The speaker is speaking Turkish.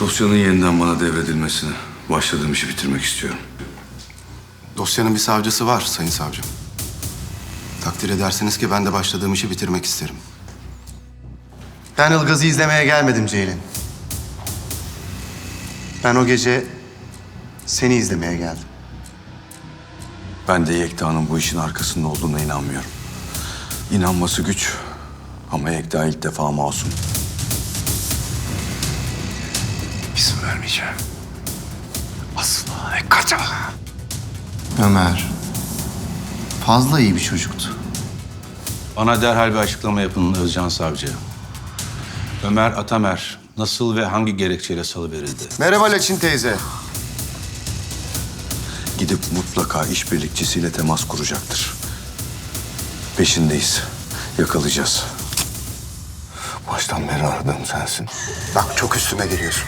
Dosyanın yeniden bana devredilmesini, başladığım işi bitirmek istiyorum. Dosyanın bir savcısı var sayın savcım. Takdir edersiniz ki ben de başladığım işi bitirmek isterim. Ben Ilgaz'ı izlemeye gelmedim Ceylin. Ben o gece seni izlemeye geldim. Ben de Yekta'nın bu işin arkasında olduğuna inanmıyorum. İnanması güç ama Yekta ilk defa masum. İsim vermeyeceğim. Asla ve kaça. Ömer fazla iyi bir çocuktu. Bana derhal bir açıklama yapın Özcan Savcı. Ömer Atamer nasıl ve hangi gerekçeyle salıverildi? Merhaba Laçin teyze. Gidip mutlaka işbirlikçisiyle temas kuracaktır. Peşindeyiz. Yakalayacağız. Baştan beri aradığım sensin. Bak çok üstüme geliyorsun.